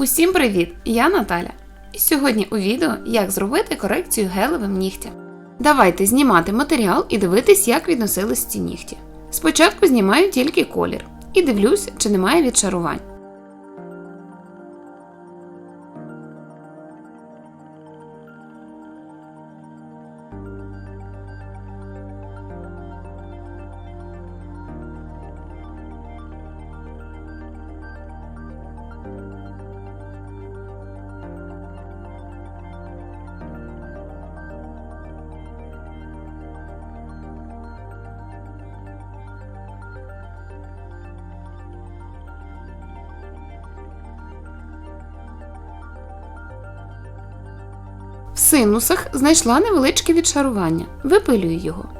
Усім привіт! Я Наталя. І сьогодні у відео як зробити корекцію гелевим нігтям. Давайте знімати матеріал і дивитись, як відносились ці нігті. Спочатку знімаю тільки колір і дивлюсь, чи немає відшарувань. Синусах знайшла невеличке відшарування. Випилюю його.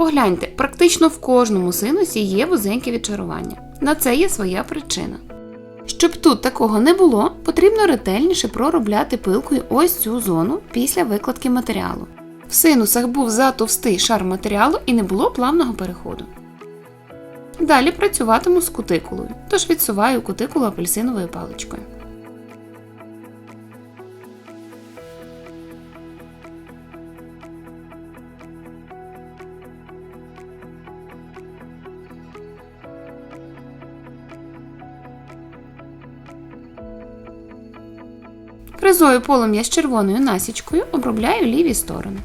Погляньте, практично в кожному синусі є вузеньке відчарування. На це є своя причина. Щоб тут такого не було, потрібно ретельніше проробляти пилкою ось цю зону після викладки матеріалу. В синусах був затовстий шар матеріалу і не було плавного переходу. Далі працюватиму з кутикулою, тож відсуваю кутикулу апельсиновою паличкою. Фрезою полум'я з червоною насічкою обробляю ліві сторони.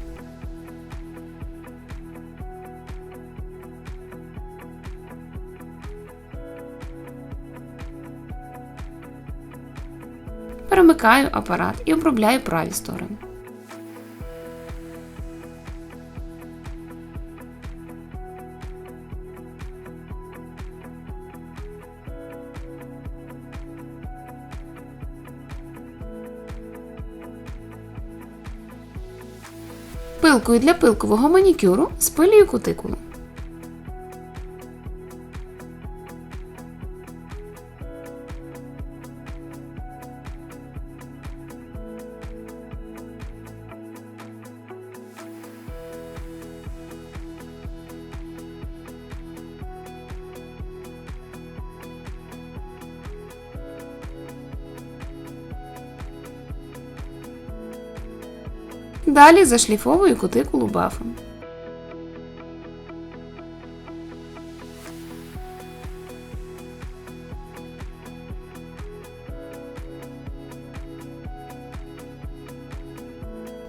Перемикаю апарат і обробляю праві сторони. Пилкою для пилкового манікюру спилюю кутикулу. Далі зашліфовую кутикулу бафом.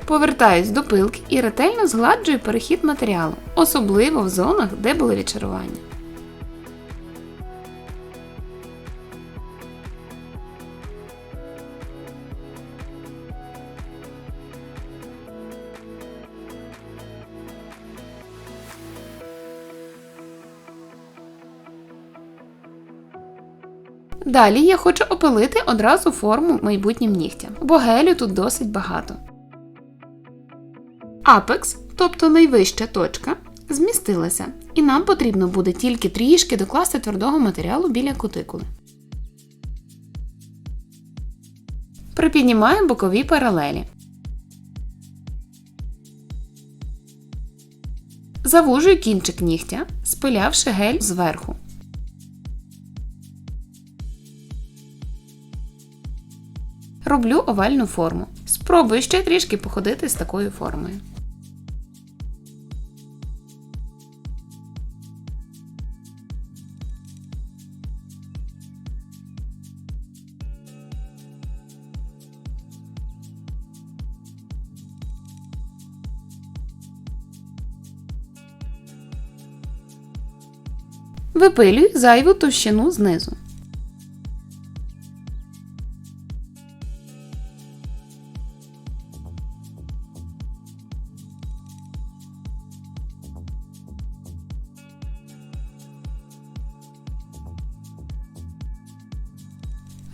Повертаюсь до пилки і ретельно згладжую перехід матеріалу, особливо в зонах, де були відчарування. Далі я хочу опилити одразу форму майбутнім нігтям, бо гелю тут досить багато. Апекс, тобто найвища точка, змістилася, і нам потрібно буде тільки трішки докласти твердого матеріалу біля кутикули. Припіднімаємо бокові паралелі. Завужую кінчик нігтя, спилявши гель зверху. Роблю овальну форму. Спробую ще трішки походити з такою формою. Випилюю зайву товщину знизу.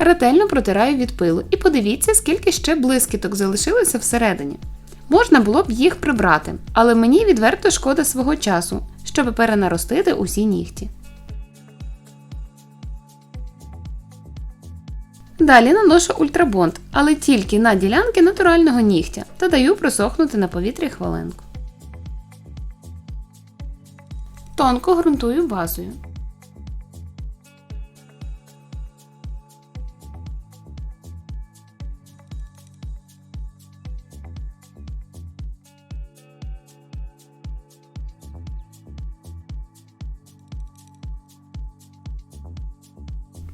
Ретельно протираю від пилу і подивіться, скільки ще блискіток залишилося всередині. Можна було б їх прибрати, але мені відверто шкода свого часу, щоб перенаростити усі нігті. Далі наношу ультрабонд, але тільки на ділянки натурального нігтя та даю просохнути на повітрі хвилинку. Тонко ґрунтую базою.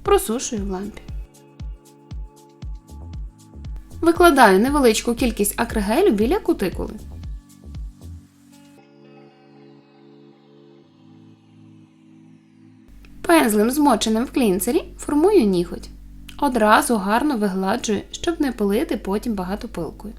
Просушую в лампі. Викладаю невеличку кількість акригелю біля кутикули. Пензлем, змоченим в клінцері, формую ніготь. Одразу гарно вигладжую, щоб не пилити потім багато пилкою.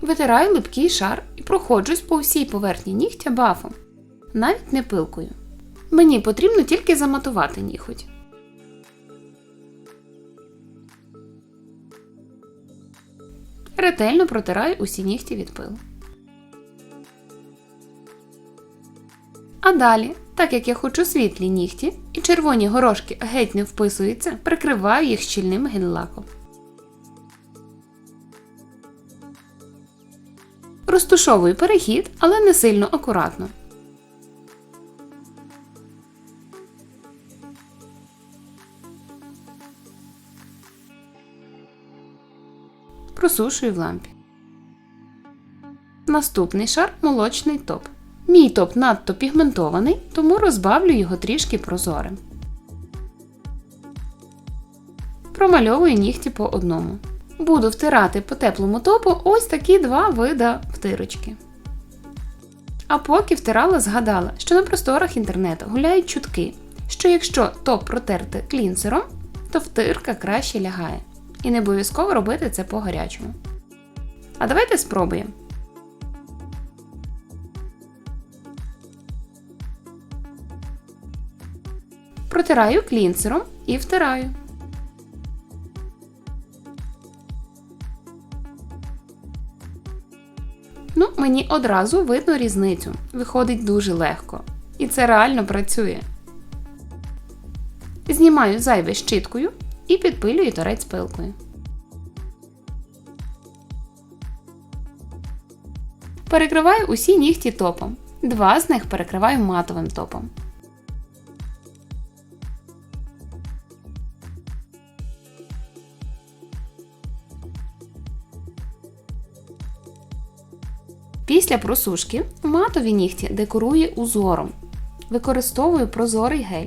Витираю липкий шар і проходжусь по всій поверхні нігтя бафом, навіть не пилкою. Мені потрібно тільки заматувати ніготь. Ретельно протираю усі нігті від пилу. А далі, так як я хочу світлі нігті і червоні горошки геть не вписуються, прикриваю їх щільним гель-лаком. Розтушовую перехід, але не сильно акуратно. Просушую в лампі. Наступний шар молочний топ. Мій топ надто пігментований, тому розбавлю його трішки прозорим. Промальовую нігті по одному. Буду втирати по теплому топу ось такі два вида втирочки. А поки втирала, згадала, що на просторах інтернету гуляють чутки, що якщо топ протерти клінсером, то втирка краще лягає. І не обов'язково робити це по гарячому. А давайте спробуємо. Протираю клінсером і втираю. Мені одразу видно різницю. Виходить дуже легко. І це реально працює. Знімаю зайве щіткою і підпилюю торець пилкою. Перекриваю усі нігті топом. Два з них перекриваю матовим топом. Після просушки матові нігті декорую узором. Використовую прозорий гель.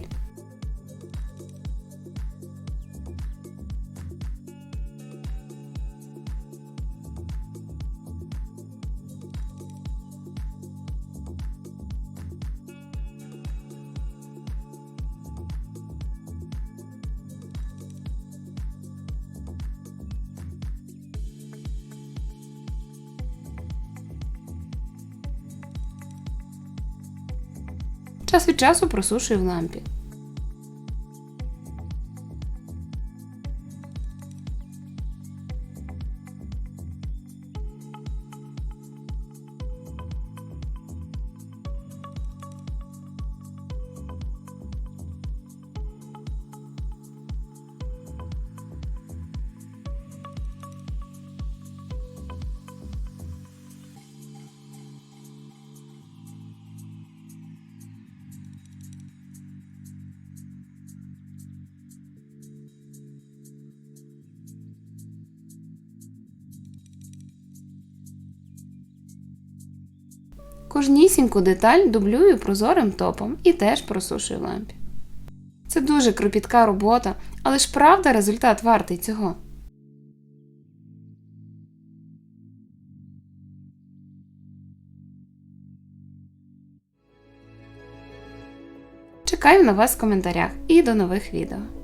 Час від часу просушую в лампі. Кожнісіньку деталь дублюю прозорим топом і теж просушую лампі. Це дуже кропітка робота, але ж правда результат вартий цього. Чекаю на вас в коментарях і до нових відео.